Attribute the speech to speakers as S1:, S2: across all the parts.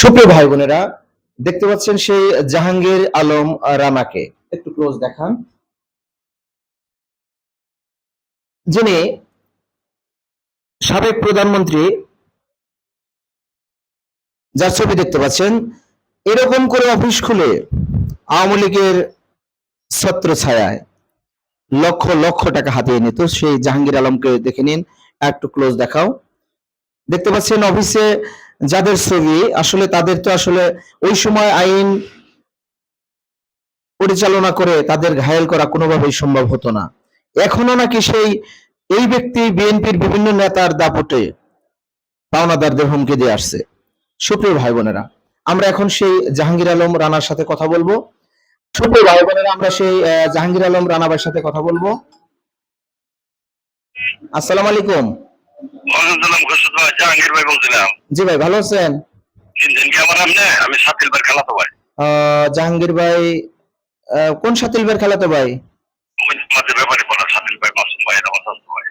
S1: সুপ্রিয় ভাই বোনেরা দেখতে পাচ্ছেন সেই জাহাঙ্গীর আলম রানাকে। একটু ক্লোজ দেখান। যিনি সাবেক প্রধানমন্ত্রী, যার ছবি দেখতে পাচ্ছেন, এরকম করে অফিস খুলে আওয়ামী লীগের ছত্র ছায়ায় লক্ষ লক্ষ টাকা হাতিয়ে নিত। সেই জাহাঙ্গীর আলমকে দেখে নিন, একটু ক্লোজ দেখাও। দেখতে পাচ্ছেন অফিসে যাদের ছবি, আসলে তাদের তো আসলে ওই সময় আইন পরিচালনা করে তাদের ঘায়েল করা কোনোভাবেই সম্ভব হতো না। এখনও নাকি সেই, এই ব্যক্তি বিএনপির বিভিন্ন নেতার দাপটে পাওনাদারদের হুমকি দিয়ে আসছে। সুপ্রিয় ভাই বোনেরা আমরা এখন সেই জাহাঙ্গীর আলম রানার সাথে কথা বলব। সুপ্রিয় ভাই বোনেরা আমরা সেই জাহাঙ্গীর আলম রানা ভাইয়ের সাথে কথা বলব। আসসালাম আলাইকুম।
S2: জাহাঙ্গীর ভাই বলছিলাম।
S1: জি ভাই ভালো আছেন?
S2: চিনছেন কি আমার আপনি আমি সাতিল ভাই খেলাতো ভাই।
S1: জাহাঙ্গীর ভাই কোন সাতিল ভাইয়ের খেলাতো ভাই?
S2: ওই ব্যাপারে বলা সাতিল ভাই মাসুম ভাই আমার শাশু ভাই।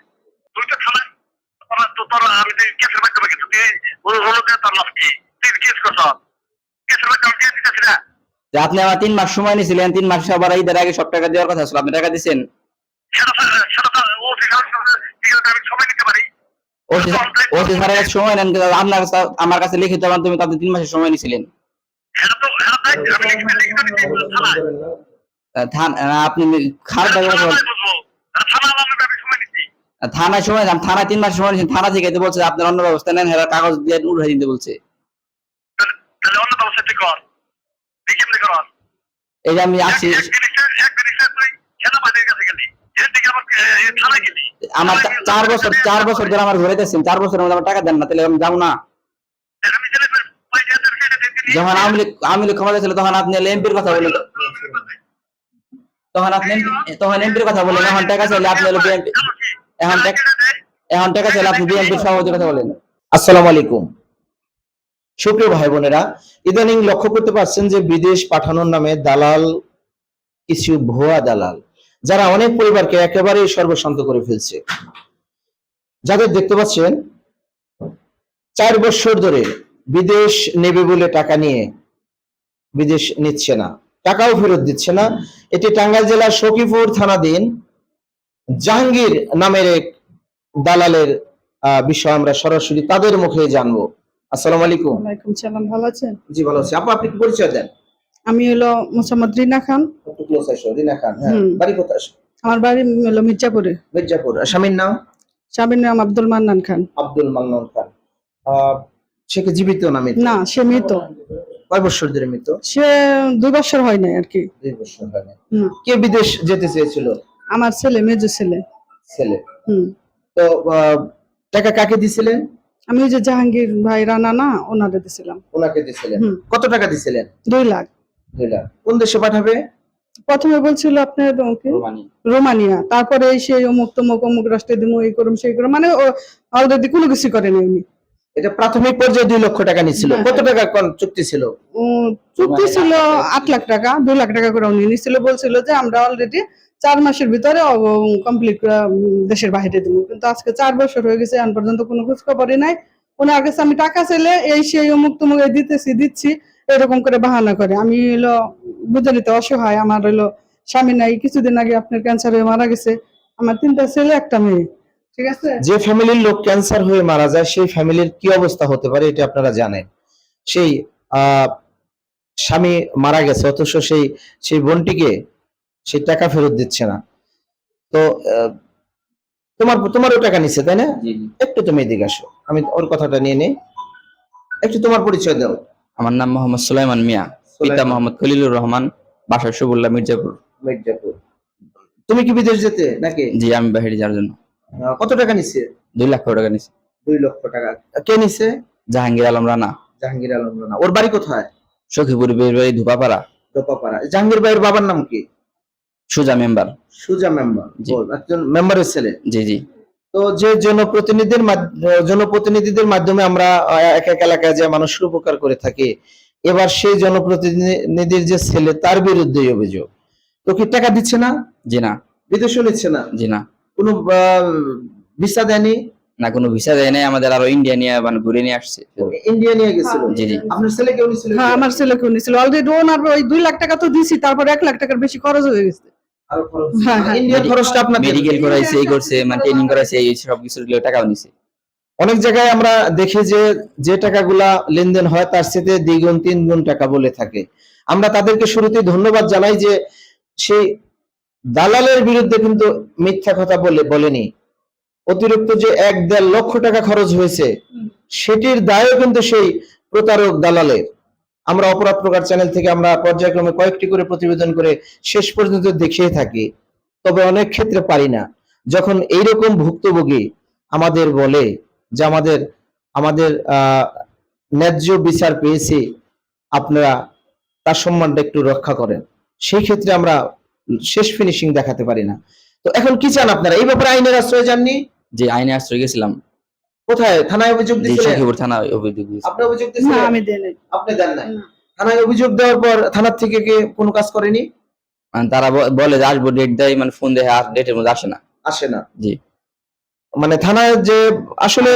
S2: তুই তো তো তোরা আমি তো কেসের মাধ্যমে কিছু দিয়ে ওই হলো যে তার লাভ কি? তুই কেস করছ কেসের মাধ্যমে কেস দিতেছি না।
S3: আপনি আমার তিন মাস সময় নিয়েছিলেন তিন মাস আবার ঈদের আগে সব টাকা দেওয়ার কথা ছিল আপনি টাকা দিচ্ছেন
S2: সেটা তো- সেটা ও ফিগার ফিগার আমি সময় নিতে
S3: ওসি স্যারের সময় নেন আপনার কাছে আমার কাছে লিখিত মাধ্যমে তো আপনি তিন মাসের সময় নিয়েছিলেন আপনি
S2: থানায় সময় নিচ্ছি
S3: থানায় তিন মাস সময় নিয়েছেন থানা থেকে তো বলছে আপনার অন্য ব্যবস্থা নেন হেরা কাগজ দিয়ে উঠাই দিতে বলছে। এই যে আমি আসছি আমার চার বছর চার বছর ধরে আমার ঘুরে দিচ্ছেন চার বছরের মধ্যে আমার টাকা দেন না তাহলে আমি যাব না। যখন আওয়ামী লীগ আওয়ামী লীগ ক্ষমতা ছিল তখন আপনি এমপির কথা বলেন তখন আপনি তখন এমপির কথা বলেন এখন টাকা চাইলে আপনি হলো বিএনপি এখন এখন টাকা চাইলে আপনি বিএনপির সভাপতির কথা বলেন।
S1: আসসালামু আলাইকুম। সুপ্রিয় ভাই বোনেরা ইদানিং লক্ষ্য করতে পারছেন যে বিদেশ পাঠানোর নামে দালাল কিছু ভুয়া দালাল। যারা অনেক পরিবারকে একেবারেই সর্বশান্ত করে ফেলছে। যাদের দেখতে পাচ্ছেন চার বছর ধরে বিদেশ নেবে বলে টাকা নিয়ে বিদেশ নিচ্ছে না। টাকাও ফেরত দিচ্ছে না। এটি টাঙ্গাইল জেলার সখীপুর থানাধীন জাহাঙ্গীর নামের এক দালালের আহ, বিষয় আমরা সরাসরি তাদের মুখে জানব। আসসালামু আলাইকুম।
S4: ওয়ালাইকুম সালাম ভালো আছেন?
S1: জি ভালো আছি। আপু আপনি কি পরিচয় দেন।
S4: আমি হলো মোসাম্মদ রিনা খান।
S1: একটু ক্লোজ আসো রিনা খান হ্যাঁ বাড়ি কোথায়?
S4: আমার বাড়ি হলো মির্জাপুরে।
S1: মির্জাপুর। স্বামীর নাম?
S4: স্বামীর নাম আব্দুল মান্নান খান।
S1: আব্দুল মান্নান খান। সে কি জীবিত না মৃত?
S4: না সে মৃত।
S1: কয় বছর ধরে মৃত?
S4: সে দুই বছর হয় নাই আর কি।
S1: দুই বছর হয় নাই। কে বিদেশ যেতে চেয়েছিল?
S4: আমার ছেলে মেজো ছেলে।
S1: ছেলে।
S4: হুম।
S1: তো টাকা কাকে দিছিলেন?
S4: আমি ওই যে জাহাঙ্গীর ভাই রানা না ওনারে দিছিলাম।
S1: ওনাকে দিছিলেন। কত টাকা দিছিলেন?
S4: দুই লাখ।
S1: দুই লাখ। কোন দেশে পাঠাবে?
S4: প্রথমে বলছিল আপনার রোমানিয়া। তারপরে সেই অমুক তমুক অমুক রাষ্ট্রে দিমু এই করুম সেই করুম। মানে অলরেডি কোনো কিছু করেনি উনি।
S1: এটা প্রাথমিক পর্যায়ে দুই লক্ষ টাকা নিচ্ছিল
S4: হ্যাঁ,
S1: কত টাকা কোন চুক্তি ছিল?
S4: চুক্তি ছিল আট লাখ টাকা দুই লাখ টাকা করে উনি নিছিল। বলছিল যে আমরা অলরেডি চার মাসের ভিতরে কমপ্লিট দেশের বাইরে দিব। কিন্তু আজকে চার বছর হয়ে গেছে এখন পর্যন্ত কোনো খোঁজ খবরই নাই ওনার কাছে আমি টাকা চাইলে এই সেই অমুক তমুক এই দিতেছি দিচ্ছি। এরকম করে বাহানা করে। আমি হলো বুঝে নিতে অসহায়। আমার হলো স্বামী নাই কিছুদিন আগে আপনার ক্যান্সার হয়ে মারা গেছে। আমার তিনটা ছেলে একটা মেয়ে। ঠিক আছে?
S1: যে ফ্যামিলির লোক ক্যান্সার হয়ে মারা যায় সেই ফ্যামিলির কি অবস্থা হতে পারে এটা আপনারা জানেন। সেই আহ, স্বামী মারা গেছে অথচ সেই সেই বোনটিকে সেই টাকা ফেরত দিচ্ছে না। তো আহ, তোমার তোমারও টাকা নিচ্ছে তাই না? একটু তুমি এদিকে আসো। আমি ওর কথাটা নিয়ে নেই। একটু তোমার পরিচয় দাও।
S3: আমার নাম মোহাম্মদ সুলাইমান মিয়া পিতা মোহাম্মদ খলিলুর রহমান বাসা সুবুল্লাহ মির্জাপুর।
S1: মির্জাপুর। তুমি কি বিদেশ যেতে নাকি?
S3: জি আমি বাহিরে যাওয়ার জন্য।
S1: কত টাকা নিচ্ছে
S3: দুই লাখ টাকা নিচ্ছি
S1: দুই লক্ষ টাকা। কে নিছে?
S3: জাহাঙ্গীর আলম রানা।
S1: জাহাঙ্গীর আলম রানা। ওর বাড়ি কোথায়?
S3: সখীপুর বাড়ি ধুপাপাড়া।
S1: দোপাপাড়া জাহাঙ্গীর ভাইয়ের বাবার নাম কি?
S3: সুজা মেম্বার।
S1: সুজা মেম্বার। একজন মেম্বারের ছেলে?
S3: জি জি।
S1: তো যে জনপ্রতিনিধির জনপ্রতিনিধিদের মাধ্যমে আমরা এক এক এলাকায় যে মানুষের উপকার করে থাকি এবার সেই জনপ্রতিনিধির যে ছেলে তার বিরুদ্ধে অভিযোগ। তো কি টাকা দিচ্ছে না?
S3: জি না।
S1: বিদেশও নিচ্ছে না?
S3: জি না।
S1: কোনো ভিসা দেয়নি?
S3: না কোনো ভিসা দেয় নাই আমাদের আরও ইন্ডিয়া নিয়ে মানে ঘুরে নিয়ে আসছে।
S1: ইন্ডিয়া নিয়ে গেছিল?
S3: জি জি।
S1: আপনার ছেলে কেউ নিছিল?
S4: হ্যাঁ আমার ছেলেকেও নিছিল। অলরেডি ওনার ওই দুই লাখ টাকা তো দিছি তারপর এক লাখ টাকার বেশি খরচ হয়ে গেছে।
S1: আরও খরচ
S4: হ্যাঁ, হ্যাঁ।
S1: ইন্ডিয়ার খরচটা আপনাদের
S3: মেডিকেল করাইছে এই করছে মানে ট্রেনিং করাইছে এই সব টাকাও নিছে।
S1: অনেক জায়গায় আমরা দেখি যে যে টাকাগুলা লেনদেন হয় তার সাথে দ্বিগুণ তিন গুণ টাকা বলে থাকে। আমরা তাদেরকে শুরুতেই ধন্যবাদ জানাই যে সেই দালালের বিরুদ্ধে কিন্তু মিথ্যা কথা বলে বলেনি। অতিরিক্ত যে এক দেড় লক্ষ টাকা খরচ হয়েছে সেটির দায়ও কিন্তু সেই প্রতারক দালালের। আমরা অপরাধ প্রকার চ্যানেল থেকে আমরা পর্যায়ক্রমে কয়েকটি করে প্রতিবেদন করে শেষ পর্যন্ত দেখিয়ে থাকি। তবে অনেক ক্ষেত্রে পারি না। যখন এইরকম ভুক্তভোগী আমাদের বলে যে আমাদের আমাদের ন্যায্য বিচার পেয়েছি, আপনারা তার সম্মানটা একটু রক্ষা করেন। সেই ক্ষেত্রে আমরা শেষ ফিনিশিং দেখাতে পারি না। তো এখন কি চান আপনারা? এই ব্যাপারে আইনের আশ্রয় যাননি
S3: যে আইনে আশ্রয় গেছিলাম।
S1: কোথায়? থানায় অভিযোগ দিয়েছিলেন?
S3: সখীপুর থানা অভিযোগ।
S1: আপনি অভিযোগ
S4: না আমি দেই নাই
S1: আপনি দেন
S4: না।
S1: থানায় অভিযোগ দেওয়ার পর থানার থেকে কি কোনো কাজ করেনি?
S3: মানে তারা বলে যে আসব ডেট দেয় মানে ফোন দেয় আর ডেটের মধ্যে আসে না।
S1: আসে না।
S3: জি।
S1: মানে থানায় যে আসলে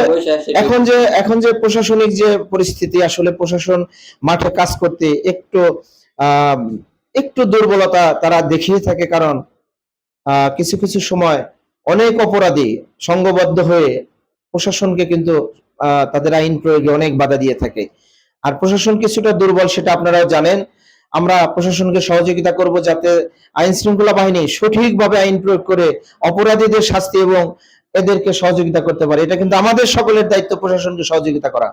S1: এখন যে এখন যে প্রশাসনিক যে পরিস্থিতি আসলে প্রশাসন মাঠে কাজ করতে একটু আহ, একটু দুর্বলতা তারা দেখিয়ে থাকে কারণ আহ, কিছু কিছু সময় অনেক অপরাধী সংঘবদ্ধ হয়ে প্রশাসনকে কিন্তু তাদের আইন প্রয়োগে অনেক বাধা দিয়ে থাকে। আর প্রশাসন কিছুটা দুর্বল সেটা আপনারাও জানেন। আমরা প্রশাসনকে সহযোগিতা করব যাতে আইন শৃঙ্খলা বাহিনী সঠিকভাবে আইন প্রয়োগ করে অপরাধীদের শাস্তি এবং এদেরকে সহযোগিতা করতে পারে। এটা কিন্তু আমাদের সকলের দায়িত্ব প্রশাসনকে সহযোগিতা করা।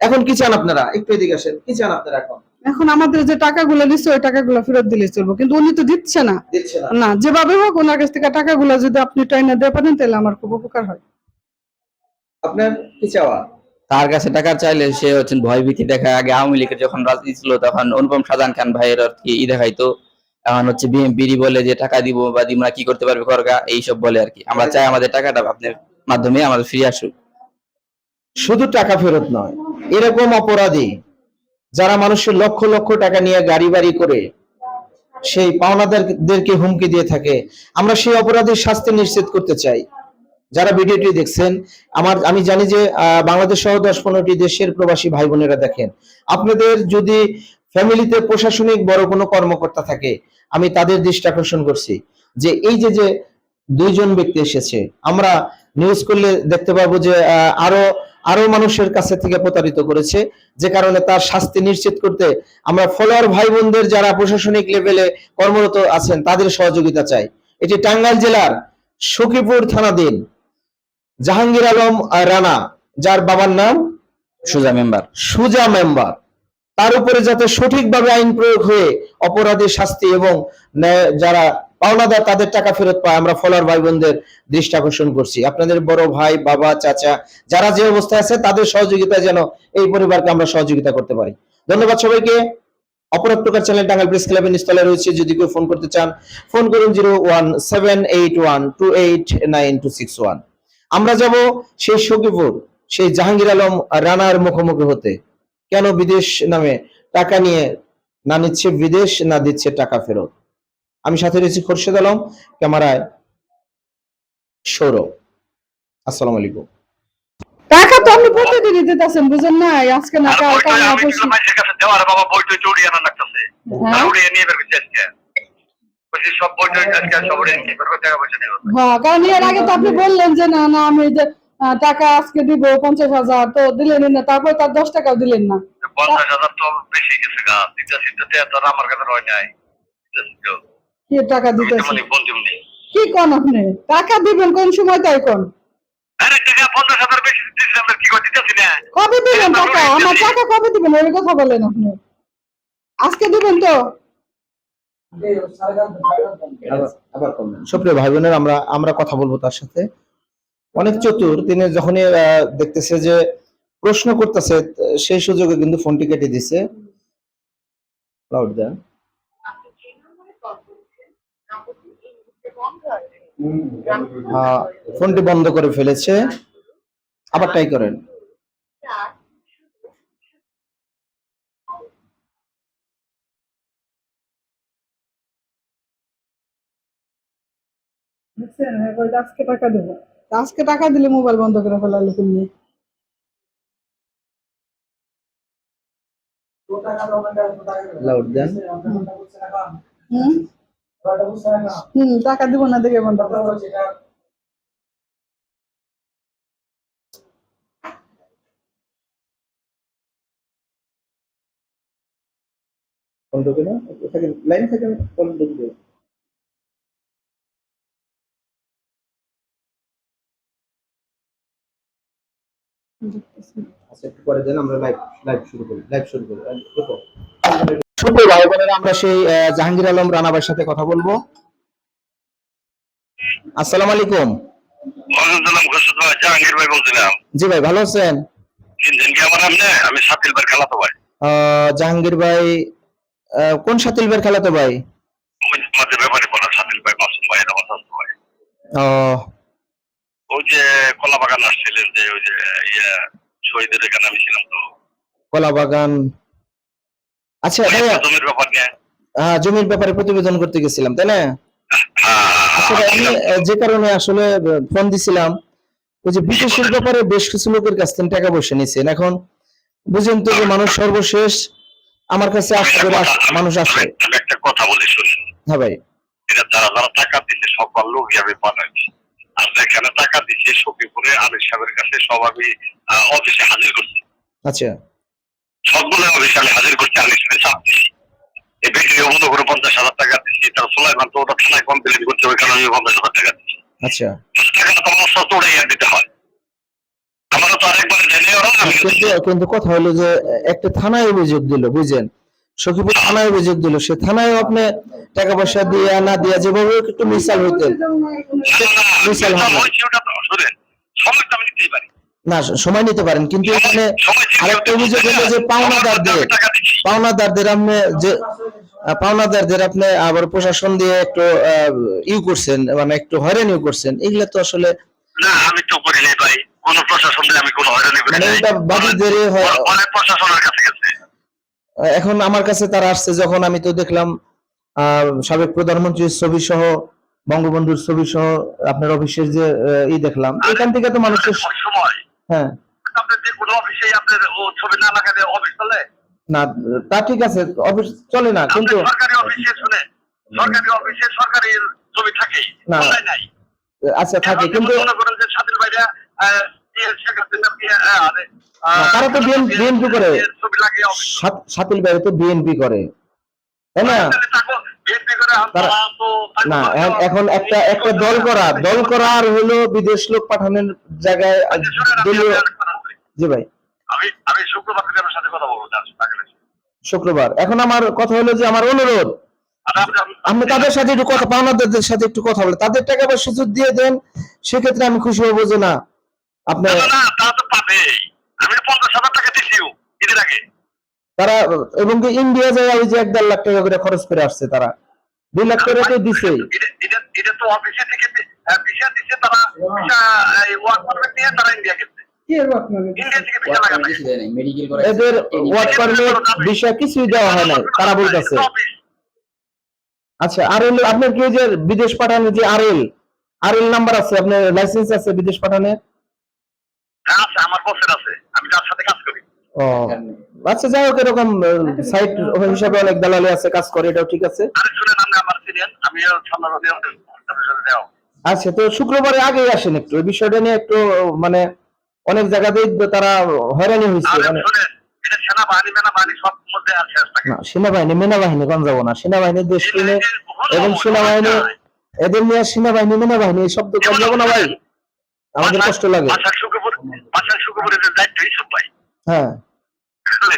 S1: এখন কি চান আপনারা? একটু এদিকে আসেন। কি চান আপনারা এখন?
S4: এখন আমাদের যে টাকাগুলো নিচ্ছে ওই টাকাগুলো ফেরত দিলে চলবো। কিন্তু উনি তো দিচ্ছে না।
S1: না।
S4: যেভাবে হোক ওনার কাছ থেকে টাকাগুলো যদি আপনি টাইনা দিয়ে পারেন তাহলে আমার খুব উপকার হয়।
S1: আপনার কি চাওয়া?
S3: তার কাছে টাকা চাইলে সে হচ্ছে ভয় ভীতি দেখায়। আগে আওয়ামী লীগের যখন রাজনীতি ছিল তখন অনুপম সাজান খান ভাইয়ের আর কি ই দেখাইতো। এখন হচ্ছে বিএনপিরই বলে যে টাকা দিব বা না কি করতে পারবে করগা এইসব বলে আর কি। আমরা চাই আমাদের টাকাটা আপনার মাধ্যমে আমাদের ফিরে আসুক।
S1: শুধু টাকা ফেরত নয় এরকম অপরাধী যারা মানুষের লক্ষ লক্ষ টাকা নিয়ে গাড়ি বাড়ি করে সেই পাওনাদারদেরকে হুমকি দিয়ে থাকে আমরা সেই অপরাধীর শাস্তি নিশ্চিত করতে চাই। যারা ভিডিওটি দেখছেন, আমার আমি জানি যে বাংলাদেশ সহ দশ পনেরোটি দেশের প্রবাসী ভাই বোনেরা দেখেন। আপনাদের যদি ফ্যামিলিতে প্রশাসনিক বড় কোনো কর্মকর্তা থাকে, আমি তাদের দৃষ্টি আকর্ষণ করছি। যে এই যে যে দুইজন ব্যক্তি এসেছে, আমরা নিউজ করলে দেখতে পাবো যে আরও আরও মানুষের কাছে থেকে প্রতারিত করেছে। যে কারণে তার শাস্তি নিশ্চিত করতে আমরা ফলোয়ার ভাই বোনদের যারা প্রশাসনিক লেভেলে কর্মরত আছেন, তাদের সহযোগিতা চাই। এটি টাঙ্গাইল জেলার সখীপুর থানাধীন জাহাঙ্গীর আলম রানা যার বাবার নাম
S3: সুজা মেম্বার।
S1: সুজা মেম্বার। তার উপরে যাতে সঠিকভাবে আইন প্রয়োগ হয়ে অপরাধের শাস্তি এবং যারা পাওনাদার তাদের টাকা ফেরত পায় আমরা ফলোয়ার ভাই বোনদের দৃষ্টি আকর্ষণ করছি। আপনাদের বড় ভাই বাবা চাচা যারা যে অবস্থায় আছে তাদের সহযোগিতা যেন এই পরিবারকে আমরা সহযোগিতা করতে পারি। ধন্যবাদ সবাইকে। অপরাধ প্রকার চ্যানেল টাঙ্গাইল প্রেস ক্লাবের নিস্তলে রয়েছে। যদি কেউ ফোন করতে চান ফোন করুন zero one seven eight one two eight nine two six one. আমরা যাব সেই সখীপুর সেই জাহাঙ্গীর আলম রানার মুখোমুখি হতে। কেন বিদেশ নামে টাকা নিয়ে না নিচ্ছে বিদেশ না দিচ্ছে টাকা ফেরত? আমি সাথে রয়েছি খোরশেদ আলম ক্যামেরায় সৌরভ। আসসালামু আলাইকুম।
S4: টাকা তো আপনি দিতেছেন বুঝেন না আজকে না কাল কাল
S2: দেওয়ার বাবা বই টই চুরি আনা লাগতেছে।
S4: হ্যাঁ?
S2: উড়িয়ে নিয়ে বের করছে সব
S4: হ্যাঁ কারণ এর আগে তো আপনি বললেন যে না না আমি যে টাকা আজকে দিব পঞ্চাশ হাজার তো দিলেন না। তারপর তার দশ টাকাও দিলেন না।
S2: পঞ্চাশ হাজার তো বেশি গেছে গা দিতে সিদ্ধতে আমার কাছে রয় নাই।
S4: কি টাকা দিতেছি?
S2: মানে
S4: কি কোন আপনি? টাকা দিবেন কোন সময় তাই কোন?
S2: আরে টাকা পঞ্চাশ হাজার বেশি দিতেছি আমরা কি করে দিতেছি না
S4: কবে দিবেন টাকা আমার টাকা কবে দিবেন? ওই কথা বলেন আপনি। আজকে দিবেন তো।
S1: সুপ্রিয় ভাই বোনের আমরা আমরা কথা বলব তার সাথে। অনেক চতুর তিনি যখনই আহ, দেখতেছে যে প্রশ্ন করতেছে সেই সুযোগে কিন্তু ফোনটি কেটে দিছে। লাউড দেন। আহ, ফোনটি বন্ধ করে ফেলেছে। আবার ট্রাই করেন।
S4: হ্যাঁ, আজকে টাকা দেবো। আজকে টাকা দিলে মোবাইল বন্ধ করে ফেলালো তুমি। হুম? টাকা দিব না দেখে বন্ধ করো।
S1: না থাকেন লাইনে থাকেন ফোন ঢুকবে আচ্ছা একটু পরে দেন আমরা লাইভ লাইভ শুরু করি লাইভ শুরু করি। ভাই বোনেরা আমরা সেই আহ, জাহাঙ্গীর আলম রানাবার সাথে কথা বলব। আসসালামু আলাইকুম।
S2: জাহাঙ্গীর ভাই বলছিলাম।
S1: জি ভাই ভালো আছেন?
S2: আমি সাতিল ভাই খেলাতো ভাই।
S1: জাহাঙ্গীর ভাই কোন সাতিল ভাই খেলাতো ভাই?
S2: ওই যে ব্যাপারে বলা সাতিল ভাই মাসুম ভাই
S1: আহ,
S2: ওই যে কলা বাগান আসছিলেন যে ওই যে ইয়ে শহীদের এখানে আমি ছিলাম তো।
S1: কলা বাগান আচ্ছা ভাইয়া
S2: জমির ব্যাপার নিয়ে।
S1: আহ, জমির ব্যাপারে প্রতিবেদন করতে গেছিলাম তাই না? আচ্ছা আমি
S2: হ্যাঁ।
S1: যে কারণে আসলে ফোন দিছিলাম ওই যে বিদেশের ব্যাপারে বেশ কিছু লোকের কাছ থেকে টাকা পয়সা নিছেন এখন বুঝেন তো যে মানুষ সর্বশেষ আমার কাছে আশা করে মানুষ আসে
S2: একটা কথা বলি শুনুন।
S1: হ্যাঁ ভাই।
S2: এটা যারা যারা টাকা দিচ্ছে সবার লোকই আমি বানাইছি। আর যেখানে টাকা দিচ্ছে সখীপুরে আলির সাহেবের কাছে সব আমি অফিসে হাজির করছি।
S1: আচ্ছা।
S2: সবগুলো অফিসে আমি হাজির করছি আলির সাহেবের চাপ এই মনে করে পঞ্চাশ হাজার টাকা দিচ্ছি তার সুলাইমান তো ওটা থানায় কমপ্লেন করছে আমি পঞ্চাশ হাজার টাকা দিচ্ছি
S1: আচ্ছা।
S2: টাকাটা তো আমার সত উড়াইয়া দিতে হয়। আমারও তো আরেকবার জেনে ওরা
S1: কিন্তু কথা হলো যে একটা থানায় অভিযোগ দিল বুঝছেন? সখীপুর থানায় অভিযোগ দিল সে থানায় আপনি টাকা পয়সা দিয়ে না দিয়া যেভাবে একটু মিসাল হইতেন।
S2: না, সময়টা আমি নিতেই পারি।
S1: সময় নিতে পারেন কিন্তু এখানে আরেকটা অভিযোগ হলো যে পাওনাদারদের। পাওনাদারদের আপনি যে পাওনাদারদের আপনি আবার প্রশাসন দিয়ে একটু ইউ করছেন মানে একটু হয়রানিও করছেন এগুলা তো আসলে
S2: না, আমি তো করি নাই ভাই। কোনো প্রশাসন দিয়ে আমি কোনো হয়রানি করি
S1: মানে
S2: নাই।
S1: এটা হয়-
S2: অনেক- প্রশাসনের কাছে গেছে।
S1: এখন আমার কাছে তারা আসছে যখন আমি তো দেখলাম আহ, সাবেক প্রধানমন্ত্রীর ছবি সহ বঙ্গবন্ধুর ছবি সহ আপনার অফিসের যে ই দেখলাম এখান থেকে তো মানুষের
S2: সময়
S1: হ্যাঁ
S2: আপনার যে কোনো অফিসেই আপনার ও ছবি না লাগালে অফিস চলে?
S1: না তা ঠিক আছে অফিস চলে না কিন্তু
S2: সরকারি অফিসে শুনে, সরকারি অফিসে সরকারি ছবি থাকেই।
S1: না।
S2: নাই?
S1: আচ্ছা থাকে কিন্তু
S2: মনে করেন যে
S1: তারা তো BNP করে। সাতিল বাইরে তো বিএনপি করে তাই না। না এখন- একটা একটা দল করা দল করা আর হলো বিদেশ লোক পাঠানোর জায়গায় জি ভাই।
S2: আমি আমি শুক্রবার থেকে আপনার সাথে কথা বলব
S1: শুক্রবার। এখন আমার কথা হলো যে আমার অনুরোধ।
S2: আপনি-
S1: আপনি তাদের সাথে একটু কথা পাওনাদারদের সাথে একটু কথা বলে তাদের টাকা পয়সা যদি দিয়ে দেন সেক্ষেত্রে আমি খুশি হব যে না আপনার
S2: না, না, না, তো পাবেই। আমি পঞ্চাশ হাজার টাকা দিছিও ঈদের আগে।
S1: তারা এবং কি ইন্ডিয়া যায় ওই যে এক দেড় লাখ টাকা করে খরচ করে আসছে তারা। দুই লাখ টাকা তো দিছেই
S2: এটা- এটা- এটা তো অফিসে থেকে ভিসা দিচ্ছে তারা ভিসা ওয়ার্ক পারমিট নিয়ে তারা ইন্ডিয়া গেছে।
S1: এদের ওয়ার্ক পারমিট বিষয় কিছুই দেওয়া হয় না তারা বলতেছে।
S2: অফিস
S1: আচ্ছা আর হলো আপনার কি যে বিদেশ পাঠানোর যে আরএল আরএল নাম্বার আছে আপনার লাইসেন্স আছে বিদেশ পাঠানোর?
S2: আছে আমার বসের আছে আমি যার সাথে কাজ করি।
S1: ও। আচ্ছা যাই হোক এরকম সাইট হিসাবে অনেক দালালি আছে কাজ করে এটাও ঠিক আছে। আচ্ছা তো শুক্রবারে আগেই আসেন একটু এই বিষয়টা নিয়ে একটু মানে অনেক জায়গাতেই তারা হয়রানি হয়েছে মানে
S2: সেনাবাহিনী মেনাবাহিনী
S1: সেনাবাহিনী কোন যাব না সেনাবাহিনীর দেশ কিনে এবং সেনাবাহিনী এদের নিয়ে সেনাবাহিনী মেনাবাহিনী এই শব্দ কোন যাব না ভাই। আমাদের কষ্ট লাগে। হ্যাঁ।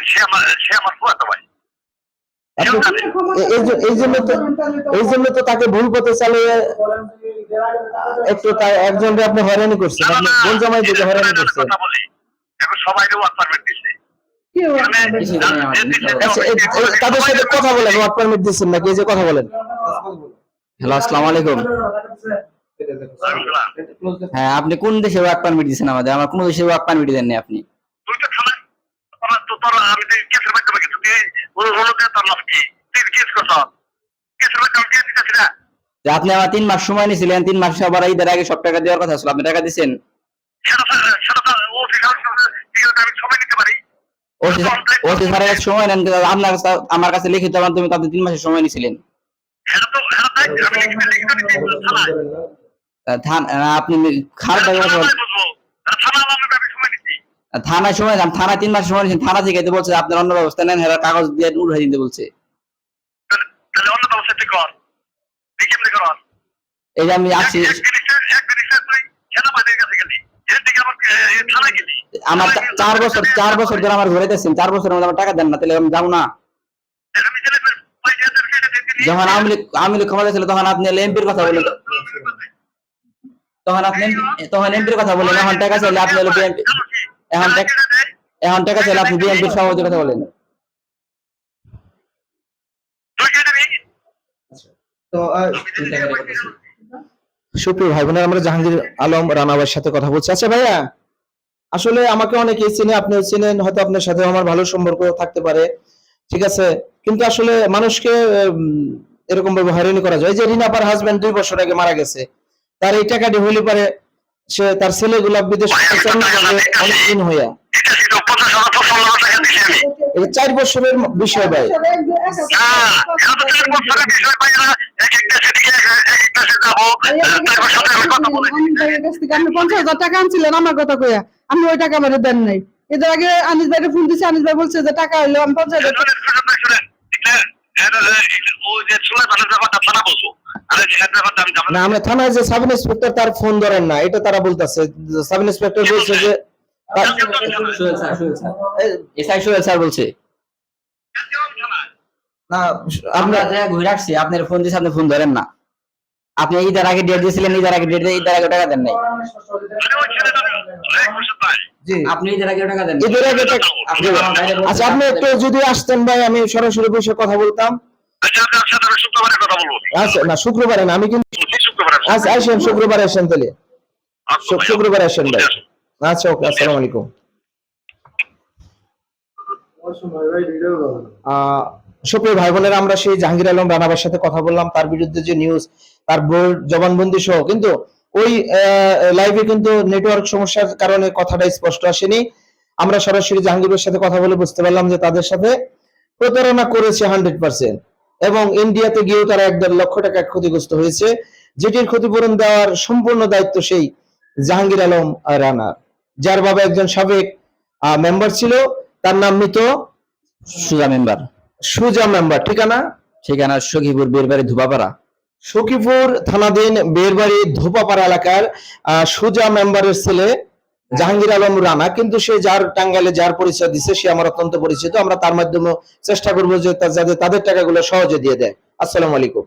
S2: সে আমার সে আমার ফুয়াতো ভাই
S1: আপনি এই জন্য তো এই জন্য তো তাকে ভুল পথে চালিয়ে একটু তাই একজনকে আপনি হয়রানি করছেন। আপনি জামাই দিকে হয়রানি করছেন।
S2: এখন সবাই ওয়ার্ক পারমিট?
S1: আচ্ছা তাদের সাথে কথা বলেন ওয়ার্ক পারমিট দিচ্ছেন নাকি? এই যে কথা বলেন।
S3: হ্যালো আসসালামু আলাইকুম। হ্যাঁ আপনি কোন দেশে ওয়ার্ক পারমিট দিচ্ছেন আমাদের? আমার কোন দেশে ওয়ার্ক পারমিট দেননি আপনি।
S2: তোরা আমি তো কেসের মাধ্যমে কিন্তু তুই ওর হলো যে তোর লাভ কি? তুই কেস করছ কেসের মাধ্যমে কেস দিতেছি না
S3: যে আপনি আমার তিন মাস সময় নিয়েছিলেন তিন মাস আবার ঈদের আগে সব টাকা দেওয়ার কথা ছিল আপনি টাকা দিচ্ছেন ওসি স্যারের কাছে সময় নেন আপনার কাছে আমার কাছে লিখিত মাধ্যমে তো আপনি তিন মাসের সময় নিয়েছিলেন। আপনি খারাপ টাকা
S2: থানায় বুঝব থানা আমি আমি সময় নিচ্ছি
S3: থানায় সময় যান থানায় তিন মাস সময় নিয়েছেন থানা থেকে তো বলছে আপনার অন্য ব্যবস্থা নেন হেরা কাগজ দিয়ে উঠাই দিতে বলছে।
S2: তাহলে অন্য ব্যবস্থা ঠিক কর? দেখি এমনি কর?
S3: এই যে আমি
S2: আমার
S3: চার বছর চার বছর ধরে আমার ঘুরে দিচ্ছেন চার বছরের মধ্যে আমার টাকা দেন না তাহলে আমি যাব না।
S2: আমি।
S3: যখন আওয়ামী লীগ আওয়ামী লীগ ক্ষমতা ছিল তখন আপনি এমপির কথা বলেন তখন আপনি তখন এমপির কথা বলেন এখন টাকা চাইলে আপনি এখন টাকা চাইলে আপনি সভাপতির কথা বলেন।
S1: সুপ্রিয় ভাই বোনেরা আমরা জাহাঙ্গীর আলম রানাবার সাথে কথা বলছি। আচ্ছা ভাইয়া, আসলে আমাকে অনেকেই চিনে, আপনিও চিনেন, হয়তো আপনার সাথে আমার ভালো সম্পর্ক থাকতে পারে, ঠিক আছে? কিন্তু আসলে মানুষকে এরকম ভাবে হয়রানি করা যায়। যে রিনাপার হাজবেন্ড দুই বছর আগে মারা গেছে, তার এই টাকাটি হইলে পারে সে তার ছেলেগুলা বিদেশ অনেক দিন হইয়া।
S2: এটা
S1: চার বছরের বিষয় ভাই।
S2: হ্যাঁ,
S4: পঞ্চাশ হাজার টাকা আনছিলেন আমার কথা কইয়া। আপনি ওই টাকা আমার দেন নাই। এদের আগে আনিস ফোন দিছে আনিস ভাই বলছে যে টাকা হইল আমি পঞ্চাশ হাজার টাকা
S2: জানি
S1: না। আমরা থানায় যে সাব ইন্সপেক্টর তার ফোন ধরেন না এটা তারা বলতেছে। সাব ইন্সপেক্টর বলছে যে
S3: এসআই সোহেল স্যার বলছে।
S1: না
S3: আমরা যা ঘুরে আসছি আপনার ফোন দিয়েছে আপনি ফোন ধরেন না। আপনি ঈদের আগে ডেট দিয়েছিলেন ঈদের আগে ডেট ঈদের আগে টাকা দেন নাই। আপনি ঈদের আগে টাকা দেন।
S1: ঈদের আচ্ছা আপনি একটু যদি আসতেন ভাই আমি সরাসরি বসে কথা বলতাম।
S2: আচ্ছা।
S1: আচ্ছা না শুক্রবারে না আমি কিন্তু। আচ্ছা আসেন শুক্রবারে আসেন তাহলে।
S2: ভাই,
S1: শুক্রবারে আসেন ভাই। আচ্ছা ওকে আসসালামু আলাইকুম। সুপ্রিয় ভাই বোনেরা আমরা সেই জাহাঙ্গীর আলম রানাবার সাথে কথা বললাম। তার বিরুদ্ধে যে নিউজ তার বোর্ড জবানবন্দি সহ কিন্তু ওই লাইভে কিন্তু নেটওয়ার্ক সমস্যার কারণে কথাটা স্পষ্ট আসেনি। আমরা সরাসরি জাহাঙ্গীরের সাথে কথা বলে বুঝতে পারলাম যে তাদের সাথে প্রতারণা করেছে হান্ড্রেড পার্সেন্ট এবং ইন্ডিয়াতে গিয়েও তারা এক দেড় লক্ষ টাকা ক্ষতিগ্রস্ত হয়েছে যেটির ক্ষতিপূরণ দেওয়ার সম্পূর্ণ দায়িত্ব সেই জাহাঙ্গীর আলম রানার যার বাবা একজন সাবেক মেম্বার ছিল তার নাম মৃত
S3: সুজা মেম্বার
S1: সুজা মেম্বার ঠিকানা?
S3: ঠিকানা সখীপুর বীরবাড়ি ধুপাপাড়া।
S1: সখীপুর থানাধীন বেরবাড়ি ধোপাপাড়া এলাকার সুজা মেম্বারের ছেলে জাহাঙ্গীর আলম রানা, কিন্তু সে যার টাঙ্গাইলে যার পরিচয় দিচ্ছে সে আমার অত্যন্ত পরিচিত। আমরা তার মাধ্যমে চেষ্টা করব যে যাদের তাদের টাকাগুলো সহজে দিয়ে দেয়। আসসালামু আলাইকুম।